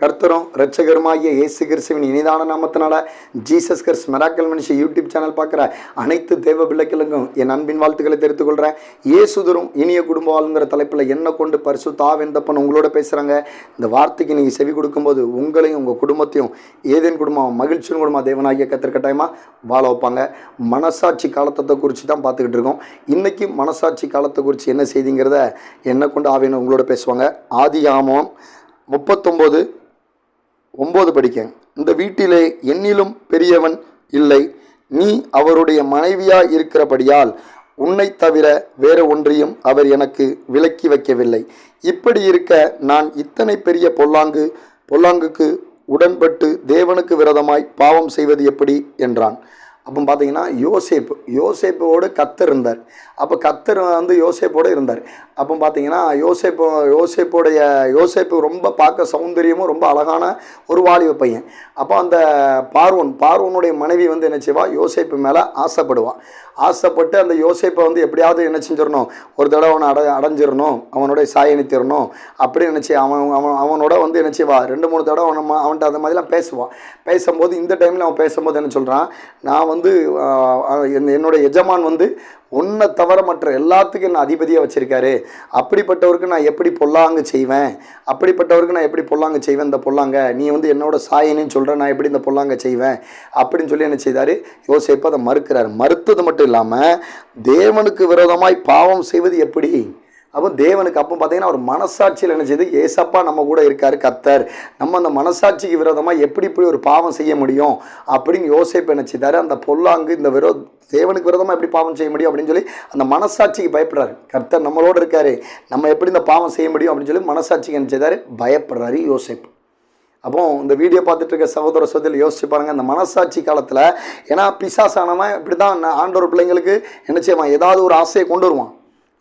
கர்த்தரும் ரட்சகருமாகிய இயேசு கிறிஸ்துவின் இனிதான நாமத்தினால ஜீசஸ் கிறிஸ் மெராக்கல் மனுஷன் யூடியூப் சேனல் பார்க்குற அனைத்து தேவ பிள்ளைகளுக்கும் என் அன்பின் வாழ்த்துக்களை தெரிவித்துக் கொள்கிறேன் இயேசுதரும் இனிய குடும்ப வாழ்ங்கிற தலைப்பில் என்ன கொண்டு பரிசு தாவெந்தப்பன் உங்களோட பேசுகிறாங்க இந்த வார்த்தைக்கு நீங்கள் செவி கொடுக்கும்போது உங்களையும் உங்கள் குடும்பத்தையும் ஏதேன் குடும்பம் மகிழ்ச்சியின் குடும்பம் தேவனாகிய கத்திற்கட்டாயமாக வாழ வைப்பாங்க. மனசாட்சி காலத்தை குறித்து தான் பார்த்துக்கிட்டு இருக்கோம். இன்றைக்கி மனசாட்சி காலத்தை குறித்து என்ன செய்திங்கிறத என்ன கொண்டு ஆவேன்னு உங்களோட பேசுவாங்க. ஆதி ஆமம் முப்பத்தொம்போது ஒம்பது படிக்கேன். இந்த வீட்டிலே என்னிலும் பெரியவன் இல்லை. நீ அவருடைய மனைவியாய் இருக்கிறபடியால் உன்னை தவிர வேறு ஒன்றையும் அவர் எனக்கு விலக்கி வைக்கவில்லை. இப்படி இருக்க நான் இத்தனை பெரிய பொல்லாங்கு பொல்லாங்குக்கு உடன்பட்டு தேவனுக்கு விரதமாய் பாவம் செய்வது எப்படி? என்றான். அப்போ பார்த்தீங்கன்னா யோசேப்பு யோசேப்போடு கத்தர் இருந்தார். அப்போ கத்தர் வந்து யோசேப்போடு இருந்தார். அப்போ பார்த்தீங்கன்னா யோசேப்பு யோசேப்போடைய யோசேப்பு ரொம்ப பார்க்க சௌந்தரியமும் ரொம்ப அழகான ஒரு வாலிப பையன். அப்போ அந்த பார்வன் பார்வனுடைய மனைவி வந்து என்ன செய்வா? யோசேப்பு மேலே ஆசைப்படுவான் ஆசைப்பட்டு அந்த யோசேப்பை வந்து எப்படியாவது என்ன செஞ்சிடணும்? ஒரு தடவை அவனை அட அடைஞ்சிடணும் அவனுடைய சாயணித்திடணும் அப்படி நினச்சி அவன் அவன் அவனோட வந்து என்ன செய்வா? ரெண்டு மூணு தடவை அவன் அவன்கிட்ட அந்த மாதிரிலாம் பேசுவான் பேசும்போது இந்த டைமில் அவன் பேசும்போது என்ன சொல்கிறான் நான் வந்து என்னுடைய என்- என்னோட எஜமான் வந்து உன்னை தவிர மற்ற எல்லாத்துக்கும் என்ன அதிபதியாக வச்சுருக்காரு. அப்படிப்பட்டவருக்கு நான் எப்படி பொல்லாங்கு செய்வேன்? அப்படிப்பட்டவருக்கு நான் எப்படி பொல்லாங்கு செய்வேன்? இந்த பொல்லாங்க நீ வந்து என்னோட சாயின்னு சொல்கிற நான் எப்படி இந்த பொல்லாங்க செய்வேன்? அப்படின்னு சொல்லி என்ன செய்தார்? யோசிப்பை அதை மறுக்கிறார். மறுத்தது மட்டும் இல்லாமல் தேவனுக்கு விரோதமாய் பாவம் செய்வது எப்படி? அப்போ தேவனுக்கு அப்போ பார்த்தீங்கன்னா ஒரு மனசாட்சியில் என்ன செய்யுது ஏசப்பா நம்ம கூட இருக்கார் கர்த்தர். நம்ம அந்த மனசாட்சிக்கு விரோதமாக எப்படி இப்படி ஒரு பாவம் செய்ய முடியும் அப்படின்னு யோசிப்பு என்ன செய்தார்? அந்த பொல்லாங்கு இந்த விரோ தேவனுக்கு விரோதமாக எப்படி பாவம் செய்ய முடியும் அப்படின்னு சொல்லி அந்த மனசாட்சிக்கு பயப்படுறாரு. கர்த்தர் நம்மளோட இருக்கார் நம்ம எப்படி இந்த பாவம் செய்ய முடியும் அப்படின்னு சொல்லி மனசாட்சிக்கு என்ன செய்தார்? பயப்படுறாரு யோசிப்பு. அப்போ இந்த வீடியோ பார்த்துட்டு இருக்க சகோதர சகோதரி யோசிச்சு பாருங்கள் அந்த மனசாட்சி காலத்தில் ஏன்னா பிசாசானவன் இப்படி தான் ஆண்டோர் பிள்ளைங்களுக்கு என்ன செய்வான்? ஏதாவது ஒரு ஆசையை கொண்டு வருவான்.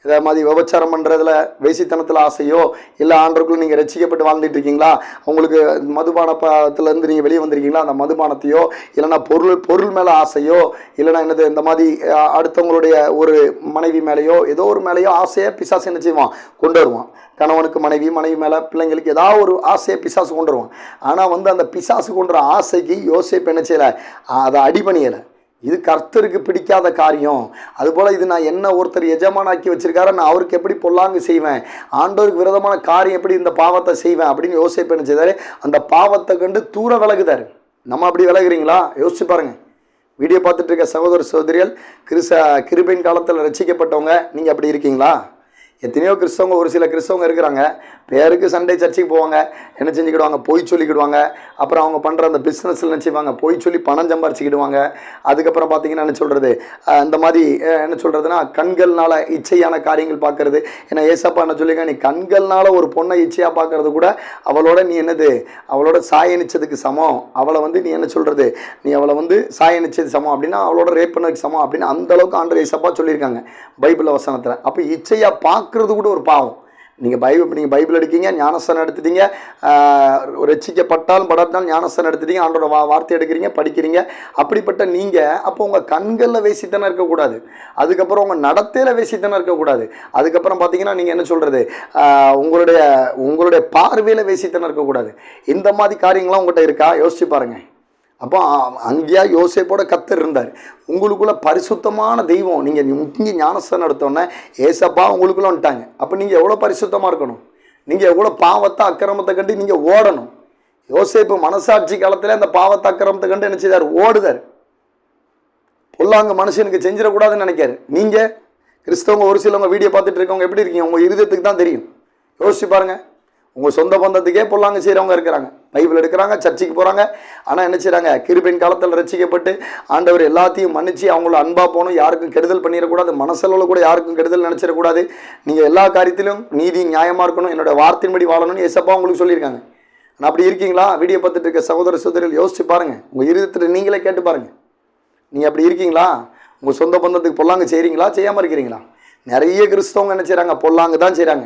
இதே மாதிரி விபச்சாரம் பண்ணுறதுல வேசித்தனத்தில் ஆசையோ இல்லை ஆண்டருக்குள்ள நீங்கள் ரசிக்கப்பட்டு வாழ்ந்துட்டு இருக்கீங்களா? உங்களுக்கு மதுபானத்துலேருந்து நீங்கள் வெளியே வந்திருக்கீங்களா? அந்த மதுபானத்தையோ இல்லைனா பொருள் பொருள் மேலே ஆசையோ இல்லைன்னா என்னது இந்த மாதிரி அடுத்தவங்களுடைய ஒரு மனைவி மேலேயோ ஏதோ ஒரு மேலேயோ ஆசையை பிசாசு என்ன செய்வான்? கொண்டு வருவான். கணவனுக்கு மனைவி மனைவி மேலே பிள்ளைங்களுக்கு ஏதாவது ஒரு ஆசையை பிசாசு கொண்டு வருவான். ஆனால் வந்து அந்த பிசாசு கொண்டுற ஆசைக்கு யோசிப்பு என்ன செய்யலை? அதை அடிபணியலை இது கர்த்தருக்கு பிடிக்காத காரியம். அதுபோல் இது நான் என்ன ஒருத்தர் எஜமானாக்கி வச்சிருக்காரோ நான் அவருக்கு எப்படி பொல்லாங்கு செய்வேன்? ஆண்டோருக்கு விரதமான காரியம் எப்படி இந்த பாவத்தை செய்வேன் அப்படின்னு யோசிப்பு என்ன அந்த பாவத்தை கண்டு தூர விலகுதார். நம்ம அப்படி விலகுறீங்களா? யோசிச்சு பாருங்கள் வீடியோ பார்த்துட்டு இருக்க சகோதர சகோதரிகள் கிறிஸ்த கிருபையின் காலத்தில் ரசிக்கப்பட்டவங்க நீங்கள் அப்படி இருக்கீங்களா? எத்தனையோ கிறிஸ்தவங்க ஒரு சில கிறிஸ்தவங்க இருக்கிறாங்க. பேருக்கு சண்டே சர்ச்சுக்கு போவாங்க. என்ன செஞ்சுக்கிடுவாங்க? பொய் சொல்லிக்கிடுவாங்க. அப்புறம் அவங்க பண்ணுற அந்த பிஸ்னஸில் நினச்சிப்பாங்க பொய் சொல்லி பணம் சம்பாரிச்சிக்கிடுவாங்க. அதுக்கப்புறம் பார்த்தீங்கன்னா என்ன சொல்கிறது இந்த மாதிரி என்ன சொல்கிறதுனா கண்கள்னால் இச்சையான காரியங்கள் பார்க்கறது ஏன்னா ஏசப்பா என்ன சொல்லிங்க நீ கண்கள்னால் ஒரு பொண்ணை இச்சையாக பார்க்கறது கூட அவளோட நீ என்னது? அவளோட சாயணிச்சதுக்கு சமம். அவளை வந்து நீ என்ன சொல்கிறது நீ அவளை வந்து சாயணிச்சது சமம் அப்படின்னா அவளோட ரேப் பண்ணதுக்கு சமம் அப்படின்னு அந்த அளவுக்கு ஆண்டு ஏசப்பா சொல்லியிருக்காங்க பைபிள் வசனத்தில். அப்போ இச்சையாக பார்க்குறது கூட ஒரு பாவம். நீங்கள் பைபிள் நீங்கள் பைபிள் எடுக்கீங்க ஞானஸ்தானம் எடுத்துட்டீங்க ரசிக்கப்பட்டாலும் ரட்சிக்கப்பட்டாலும் படாட்டாலும் ஞானஸ்தானம் எடுத்துட்டீங்க ஆண்டோட வா வார்த்தை எடுக்கிறீங்க படிக்கிறீங்க. அப்படிப்பட்ட நீங்கள் அப்போ உங்கள் கண்களில் வேசித்தனம் இருக்கக்கூடாது. அதுக்கப்புறம் உங்கள் நடத்தையில் வேசித்தனம் இருக்கக்கூடாது. அதுக்கப்புறம் பார்த்தீங்கன்னா நீங்கள் என்ன சொல்கிறது உங்களுடைய உங்களுடைய பார்வையில் வேசித்தனம் இருக்கக்கூடாது. இந்த மாதிரி காரியங்களாம் உங்கள்கிட்ட இருக்கா? யோசிச்சு பாருங்கள் அப்போ அங்கேயா யோசேப்போட கத்தர் இருந்தார். உங்களுக்குள்ள பரிசுத்தமான தெய்வம். நீங்கள் இங்கே ஞானஸ்தானம் எடுத்தோன்னே ஏசப்பா உங்களுக்குள்ள வந்துட்டாங்க. அப்போ நீங்கள் எவ்வளோ பரிசுத்தமாக இருக்கணும்? நீங்கள் எவ்வளோ பாவத்தை அக்கிரமத்தை கண்டு நீங்கள் ஓடணும்? யோசேப்பு மனசாட்சி காலத்தில் அந்த பாவத்தை அக்கிரமத்தை கண்டு என்ன செய்தார்? ஓடுதார். பொல்லாங்க மனுஷனுக்கு செஞ்சிடக்கூடாதுன்னு நினைக்காரு. நீங்கள் கிறிஸ்தவங்க ஒரு சிலவங்க வீடியோ பார்த்துட்டு இருக்கவங்க எப்படி இருக்கீங்க? உங்கள் இருதயத்துக்கு தான் தெரியும். யோசிச்சு பாருங்கள் உங்கள் சொந்த பந்தத்துக்கே பொல்லாங்க செய்கிறவங்க இருக்கிறாங்க. பைபிள் எடுக்கிறாங்க சர்ச்சுக்கு போகிறாங்க ஆனால் என்ன செய்கிறாங்க கிருபின் காலத்தில் ரசிக்கப்பட்டு ஆண்டவர் எல்லாத்தையும் மன்னிச்சு அவங்கள அன்பாக போகணும் யாருக்கும் கெடுதல் பண்ணிடக்கூடாது மனசளவில் கூட யாருக்கும் கெடுதல் நினச்சிடக்கூடாது. நீங்கள் எல்லா காரியத்திலும் நீதி நியாயமாக இருக்கணும். என்னோட வார்த்தையின்படி வாழணும்னு ஏசப்பா உங்களுக்கு சொல்லியிருக்காங்க. ஆனால் அப்படி இருக்கீங்களா? வீடியோ பார்த்துட்டு இருக்க சகோதர சகோதரிகள் யோசிச்சு பாருங்கள் உங்கள் இருதயத்தில் நீங்களே கேட்டு பாருங்கள் நீங்கள் அப்படி இருக்கீங்களா? உங்கள் சொந்த பந்தத்துக்கு பொல்லாங்க செய்கிறீங்களா செய்யாமல் இருக்கிறீங்களா? நிறைய கிறிஸ்தவங்க என்ன செய்கிறாங்க பொல்லாங்க தான் செய்கிறாங்க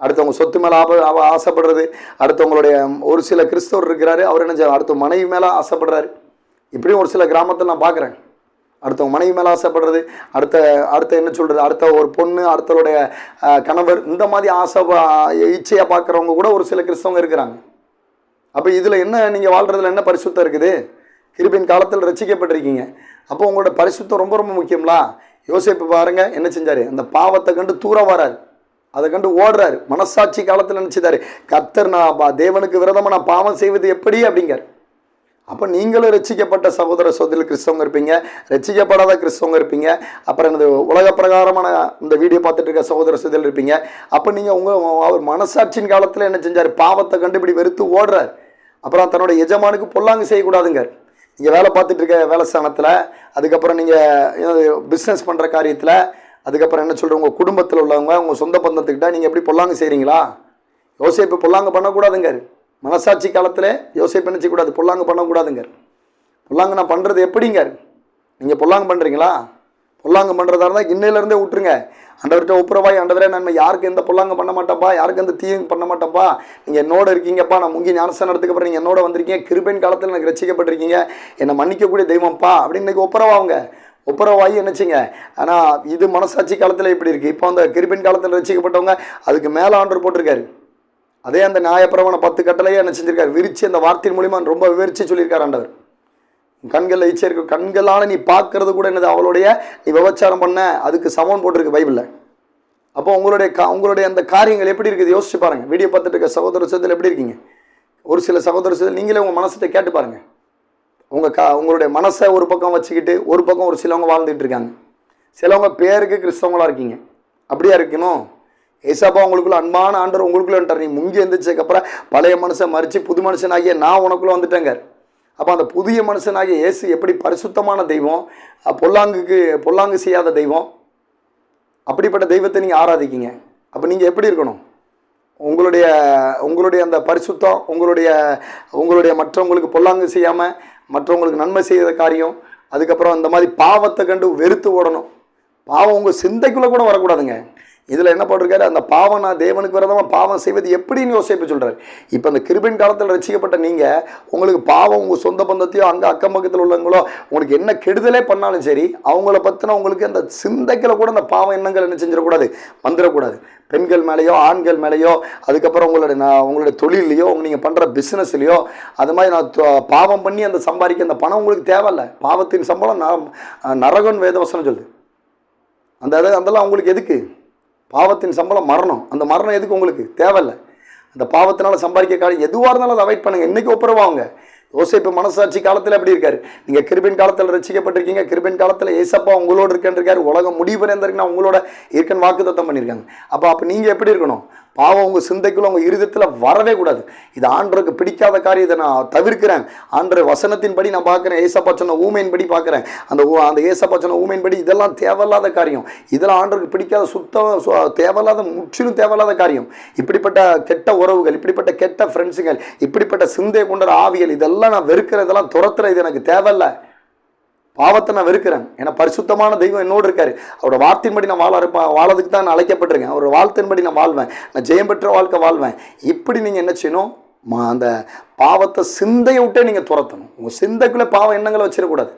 அடுத்தவங்க சொத்து மேலே ஆப ஆப- ஆசைப்படுறது. அடுத்தவங்களுடைய ஒரு சில கிறிஸ்தவர் இருக்கிறாரு அவர் என்ன செய்ய அடுத்த மனைவி மேலே ஆசைப்படுறாரு. இப்படியும் ஒரு சில கிராமத்தில் நான் பார்க்குறேன் அடுத்தவங்க மனைவி மேலே ஆசைப்படுறது அடுத்த அடுத்த என்ன சொல்கிறது அடுத்த ஒரு பொண்ணு அடுத்தவருடைய கணவர் இந்த மாதிரி ஆசை இச்சையாக பார்க்குறவங்க கூட ஒரு சில கிறிஸ்தவங்க இருக்கிறாங்க. அப்போ இதில் என்ன நீங்கள் வாழ்கிறதுல என்ன பரிசுத்தம் இருக்குது? கிருபின் காலத்தில் ரசிக்கப்பட்டிருக்கீங்க. அப்போ உங்களோட பரிசுத்தம் ரொம்ப ரொம்ப முக்கியம்லா? யோசிப்பு பாருங்க என்ன செஞ்சார்? அந்த பாவத்தை கண்டு தூர வராரு. அதை கண்டு ஓடுறாரு. மனசாட்சி காலத்தில் நினச்சிதாரு. கர்த்தர் நான் தேவனுக்கு விரதமாக நான் பாவம் செய்வது எப்படி அப்படிங்கார் அப்போ நீங்களும் ரசிக்கப்பட்ட சகோதர சோதரில் கிறிஸ்தவங்க இருப்பீங்க. ரட்சிக்கப்படாத கிறிஸ்தவங்க இருப்பீங்க. அப்புறம் இந்த உலக பிரகாரமான இந்த வீடியோ பார்த்துட்டு இருக்க சகோதர சோதரில் இருப்பீங்க. அப்போ நீங்கள் உங்கள் அவர் மனசாட்சியின் காலத்தில் என்ன செஞ்சார்? பாவத்தை கண்டுபிடி வெறுத்து ஓடுறார். அப்புறம் தன்னோட எஜமானுக்கு பொல்லாங்கு செய்யக்கூடாதுங்க நீங்கள் வேலை பார்த்துட்டு இருக்க வேலை ஸ்தானத்தில் அதுக்கப்புறம் நீங்கள் பிஸ்னஸ் பண்ணுற காரியத்தில் அதுக்கப்புறம் என்ன சொல்கிறேன் உங்கள் குடும்பத்தில் உள்ளவங்க உங்கள் சொந்த பந்தத்துக்கிட்ட நீங்கள் எப்படி பொல்லாங்க செய்கிறீங்களா யோசிப்பு பொல்லாங்க பண்ணக்கூடாதுங்க மனசாட்சி காலத்தில் யோசிப்பு நினச்சிக்கூடாது பொல்லாங்க பண்ணக்கூடாதுங்க பொல்லாங்க நான் பண்ணுறது எப்படிங்க நீங்கள் பொல்லாங்க பண்ணுறீங்களா பொல்லாங்க பண்ணுறதா இருந்தால் இன்னையிலேருந்தே விட்டுருங்க. அண்டவர்கிட்ட ஒப்புரவாய் அண்டவரே நன்மை. யாருக்கு எந்த பொல்லாங்க பண்ண மாட்டேப்பா யாருக்கு எந்த தீயும் பண்ண மாட்டேப்பா நீங்கள் என்னோட இருக்கீங்கப்பா நான் முங்கி ஞானஸ்தானத்துக்கு அப்புறம் நீங்கள் என்னோட வந்திருக்கீங்க. கிருபையின் காலத்தில் எனக்கு ரசிக்கப்பட்டிருக்கீங்க. என்னை மன்னிக்கக்கூடிய தெய்வம்ப்பா அப்படின்னு இன்றைக்கி ஒப்புரவாங்க ஒப்புரவாகி என்னச்சிங்க? ஆனால் இது மனசாட்சி காலத்தில் இப்படி இருக்குது இப்போ அந்த கிருபின் காலத்தில் ரசிக்கப்பட்டவங்க அதுக்கு மேலே ஆண்டர் போட்டிருக்காரு. அதே அந்த நியாயப்பிரமான பத்து கட்டளையே என்ன செஞ்சிருக்காரு? விரிச்சு அந்த வார்த்தையின் மூலிமா ரொம்ப விவரித்து சொல்லியிருக்காரு ஆண்டவர். கண்களில் இச்சை இருக்கு. கண்களால் நீ பார்க்கறது கூட என்னது? அவளுடைய நீ விபச்சாரம் பண்ண அதுக்கு சமம் போட்டிருக்கு பைபிளில். அப்போ உங்களுடைய கா உங்களுடைய அந்த காரியங்கள் எப்படி இருக்குது? யோசிச்சு பாருங்கள் வீடியோ பார்த்துட்டு இருக்க சகோதர சத்தில் எப்படி இருக்கீங்க? ஒரு சில சகோதர சத்தில் நீங்களே உங்கள் மனசிட்ட கேட்டு பாருங்க. உங்கள் கா உங்களுடைய மனசை ஒரு பக்கம் வச்சுக்கிட்டு ஒரு பக்கம் ஒரு சிலவங்க வாழ்ந்துட்டு இருக்காங்க. சிலவங்க பேருக்கு கிறிஸ்தவங்களாக இருக்கீங்க. அப்படியா இருக்கணும்? ஏசாப்பா உங்களுக்குள்ள அன்பான ஆண்டவர் உங்களுக்குள்ள வந்துட்டார். நீ முங்கி எந்திரிச்சதுக்கப்புறம் பழைய மனுஷன் மறித்து புது மனுஷனாகிய நான் உனக்குள்ளே வந்துட்டேங்க அப்போ அந்த புதிய மனுஷனாகிய இயேசு எப்படி பரிசுத்தமான தெய்வம் பொல்லாங்குக்கு பொல்லாங்கு செய்யாத தெய்வம்? அப்படிப்பட்ட தெய்வத்தை நீங்கள் ஆராதிக்கீங்க. அப்போ நீங்கள் எப்படி இருக்கணும்? உங்களுடைய உங்களுடைய அந்த பரிசுத்தம் உங்களுடைய உங்களுடைய மற்றவங்களுக்கு பொல்லாங்கு செய்யாமல் மற்றவங்களுக்கு நன்மை செய்கிற காரியம் அதுக்கப்புறம் இந்த மாதிரி பாவத்தை கண்டு வெறுத்து ஓடணும். பாவம் உங்கள் சிந்தைக்குள்ளே கூட வரக்கூடாதுங்க. இதில் என்ன போட்டிருக்காரு? அந்த பாவம் நான் தேவனுக்கு விரதமாக பாவம் செய்வது எப்படின்னு யோசிப்பு சொல்கிறார் இப்போ அந்த கிருபின் காலத்தில் ரசிக்கப்பட்ட நீங்கள் உங்களுக்கு பாவம் உங்கள் சொந்த பந்தத்தையோ அங்கே அக்கம் பக்கத்தில் உள்ளவங்களோ உங்களுக்கு என்ன கெடுதலே பண்ணாலும் சரி அவங்கள பற்றின உங்களுக்கு அந்த சிந்தைக்கில் கூட அந்த பாவம் எண்ணங்கள் என்ன செஞ்சிடக்கூடாது? வந்துடக்கூடாது. பெண்கள் மேலேயோ ஆண்கள் மேலேயோ அதுக்கப்புறம் உங்களுடைய நான் உங்களுடைய தொழிலையோ நீங்கள் பண்ணுற பிஸ்னஸ்லையோ அது மாதிரி நான் பாவம் பண்ணி அந்த சம்பாதிக்க அந்த பணம் உங்களுக்கு தேவையில்ல. பாவத்தின் சம்பளம் நரகன் வேதவசனம் சொல்லுது. அந்த அது அதெல்லாம் உங்களுக்கு எதுக்கு? பாவத்தின் சம்பளம் மரணம். அந்த மரணம் எதுக்கு உங்களுக்கு? தேவையில்லை. அந்த பாவத்தினால சம்பாதிக்க காரியம் எதுவாக இருந்தாலும் அதை அவாய்ட் பண்ணுங்க. இன்றைக்கி ஒப்புரவாங்க யோசிப்பு மனசாட்சி காலத்தில் எப்படி இருக்காரு? நீங்கள் கிருபின் காலத்தில் ரசிக்கப்பட்டிருக்கீங்க. கிருபின் காலத்தில் ஏசப்பா உங்களோட இருக்கேன்னு இருக்கார் உலகம் முடிவு இருந்திருக்குன்னா உங்களோட இருக்கன்னு வாக்குத்தத்தம் பண்ணியிருக்காங்க. அப்போ அப்போ நீங்கள் எப்படி இருக்கணும்? பாவம் உங்கள் சிந்தைக்குள்ள உங்கள் இருதயத்தில் வரவே கூடாது. இது ஆண்டருக்கு பிடிக்காத காரியம். இதை நான் தவிர்க்கிறேன். ஆண்டர் வசனத்தின்படி நான் பார்க்குறேன். ஏசப்பா சொன்ன ஊமையின்படி பார்க்குறேன். அந்த அந்த ஏசப்பா சொன்ன ஊமையின்படி இதெல்லாம் தேவையில்லாத காரியம். இதெல்லாம் ஆண்டருக்கு பிடிக்காத சுத்தம் சு- தேவையில்லாத முற்றிலும் தேவையில்லாத காரியம். இப்படிப்பட்ட கெட்ட உறவுகள் இப்படிப்பட்ட கெட்ட ஃப்ரெண்ட்ஸுகள் இப்படிப்பட்ட சிந்தை கொண்ட ஆவிகள் இதெல்லாம் நான் வெறுக்கிறேன் இதெல்லாம் துரத்துறேன் இது எனக்கு தேவையில்லை. பாவத்தை நான் வெறுக்கிறேன். ஏன்னா பரிசுத்தமான தெய்வம் என்னோடு இருக்காரு. அவரோட வார்த்தையின்படி நான் வாழ இருப்பேன். வாழறதுக்கு தான் நான் அழைக்கப்பட்டிருக்கேன். அவரோட வாழ்த்தின்படி நான் வாழ்வேன். நான் ஜெயம் பெற்ற வாழ்க்கை வாழ்வேன். இப்படி நீங்கள் என்ன செய்யணும்? அந்த பாவத்தை சிந்தையை விட்டே நீங்கள் துரத்தணும். உங்கள் சிந்தைக்குள்ளே பாவம் எண்ணங்களை வச்சிடக்கூடாது.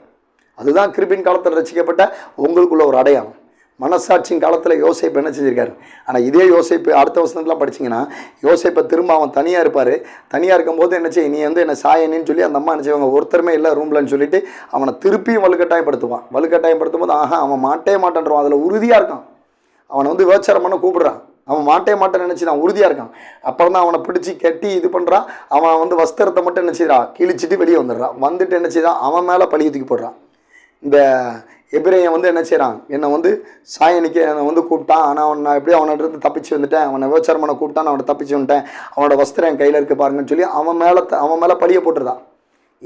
அதுதான் கிருபின் காலத்தில் ரசிக்கப்பட்ட உங்களுக்குள்ள ஒரு அடையாளம். மனசாட்சியின் காலத்தில் யோசிப்பு என்ன செஞ்சிருக்காரு? ஆனால் இதே யோசிப்பு அடுத்த வசனத்துலாம் படிச்சீங்கன்னா யோசிப்பை திரும்ப அவன் தனியாக இருப்பார். தனியாக இருக்கும்போது என்ன செய்ய நீ வந்து என்ன சாயனின்னு சொல்லி அந்த அம்மா என்ன செய்வாங்க ஒருத்தருமே இல்லை ரூம்லன்னு சொல்லிட்டு அவனை திருப்பியும் வலுக்கட்டாயப்படுத்துவான். வலுக்கட்டாயப்படுத்தும் போது ஆஹா அவன் மாட்டே மாட்டேன்றான் அதில் உறுதியாக இருக்கான். அவனை வந்து விபச்சாரம் பண்ண கூப்பிடுறான். அவன் மாட்டே மாட்டேன்னு நினச்சி நான் உறுதியாக இருக்கான். அப்புறம் தான் அவனை பிடிச்சி கட்டி இது பண்ணுறான் அவன் வந்து வஸ்திரத்தை மட்டும் என்ன செய்கிறான் கிழிச்சிட்டு வெளியே வந்துடுறான். வந்துட்டு என்ன செய்தான் அவன் மேலே பழிய தூக்கி போடுறான். இந்த எபிரேயன் வந்து என்ன செய்கிறான் என்னை வந்து சாயனிக்கு என்னை வந்து கூப்பிட்டான். ஆனால் அவன் நான் எப்படியும் அவன்கிட்ட இருந்து தப்பிச்சு வந்துட்டேன். அவனை விபச்சாரம் பண்ண கூப்பிட்டான். நான் அவனை தப்பிச்சு வந்துட்டேன். அவனோட வஸ்திரம் என் கையில் இருக்கு பாருங்கன்னு சொல்லி அவன் மேலே அவன் மேலே பழிய போட்டுருதான்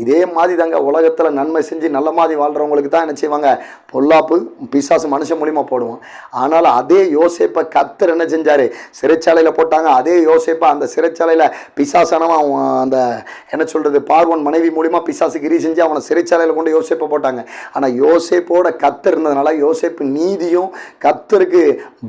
இதே மாதிரி தாங்க உலகத்தில் நன்மை செஞ்சு நல்ல மாதிரி வாழ்கிறவங்களுக்கு தான் என்ன செய்வாங்க? பொல்லாப்பு பிசாசு மனுஷன் மூலியமாக போடுவோம். ஆனால் அதே யோசேப்பை கத்தர் என்ன செஞ்சார்? சிறைச்சாலையில் போட்டாங்க. அதே யோசேப்பை அந்த சிறைச்சாலையில் பிசாசானவன் அவன் அந்த என்ன சொல்கிறது பார்வன் மனைவி மூலிமா பிசாசு கிரி செஞ்சு அவனை சிறைச்சாலையில் கொண்டு யோசிப்பை போட்டாங்க. ஆனால் யோசேப்போட கத்தர் இருந்ததுனால யோசிப்பு நீதியும் கத்தருக்கு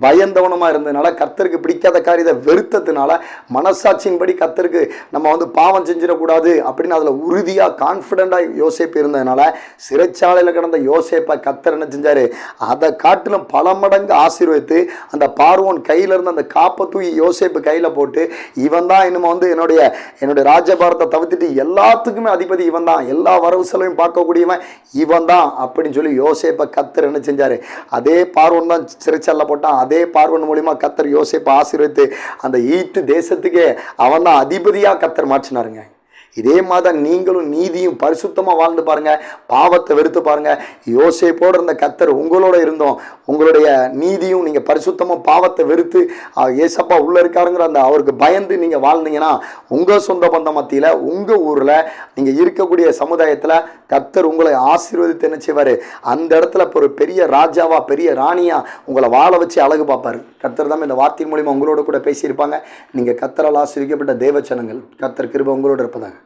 பயந்தவனமாக இருந்ததுனால கத்தருக்கு பிடிக்காத காரியத்தை வெறுத்ததுனால மனசாட்சியின்படி கத்தருக்கு நம்ம வந்து பாவம் செஞ்சிடக்கூடாது அப்படின்னு அதில் உறுதியாக கான்ஃபிடென்ட்டாக யோசிப்பு இருந்ததுனால சிறைச்சாலையில் கிடந்த யோசிப்பை கத்தர் என்ன செஞ்சார்? அதை காட்டிலும் பல மடங்கு ஆசீர்வதித்து அந்த பார்வோன் கையிலிருந்து அந்த காப்பை தூக்கி யோசிப்பு கையில் போட்டு இவன் தான் இன்னும் வந்து என்னுடைய என்னுடைய ராஜபாரத்தை தவிர்த்துட்டு எல்லாத்துக்குமே அதிபதி இவன் தான். எல்லா வரவு செலவையும் பார்க்கக்கூடியவன் இவன் தான் அப்படின்னு சொல்லி யோசிப்பை கத்தர் என்ன செஞ்சார்? அதே பார்வன் தான் சிறைச்சாலில் போட்டான். அதே பார்வன் மூலிமா கத்தர் யோசேப்பை ஆசீர்வித்து அந்த ஈட்டு தேசத்துக்கே அவன் தான் அதிபதியாக கத்தர் மாற்றினாருங்க. இதே மாதிரி நீங்களும் நீதியும் பரிசுத்தமாக வாழ்ந்து பாருங்கள் பாவத்தை வெறுத்து பாருங்கள் யோசேப்போடு இருந்த கத்தர் உங்களோட இருந்தோம். உங்களுடைய நீதியும் நீங்கள் பரிசுத்தமாக பாவத்தை வெறுத்து ஏசப்பா உள்ளே இருக்காருங்கிற அந்த அவருக்கு பயந்து நீங்கள் வாழ்ந்தீங்கன்னா உங்கள் சொந்த பந்த மத்தியில் உங்கள் ஊரில் நீங்கள் இருக்கக்கூடிய சமுதாயத்தில் கத்தர் உங்களை ஆசீர்வதித்து என்ன செய்வார்? அந்த இடத்துல இப்போ ஒரு பெரிய ராஜாவா பெரிய ராணியா உங்களை வாழ வச்சு அழகு பார்ப்பார். கத்தர் தான் இந்த வார்த்தையின் மூலிமா உங்களோட கூட பேசியிருப்பாங்க. நீங்கள் கத்தரால் ஆசீர்விக்கப்பட்ட தேவச்சனங்கள் கத்தர் கிருப உங்களோட இருப்பதாங்க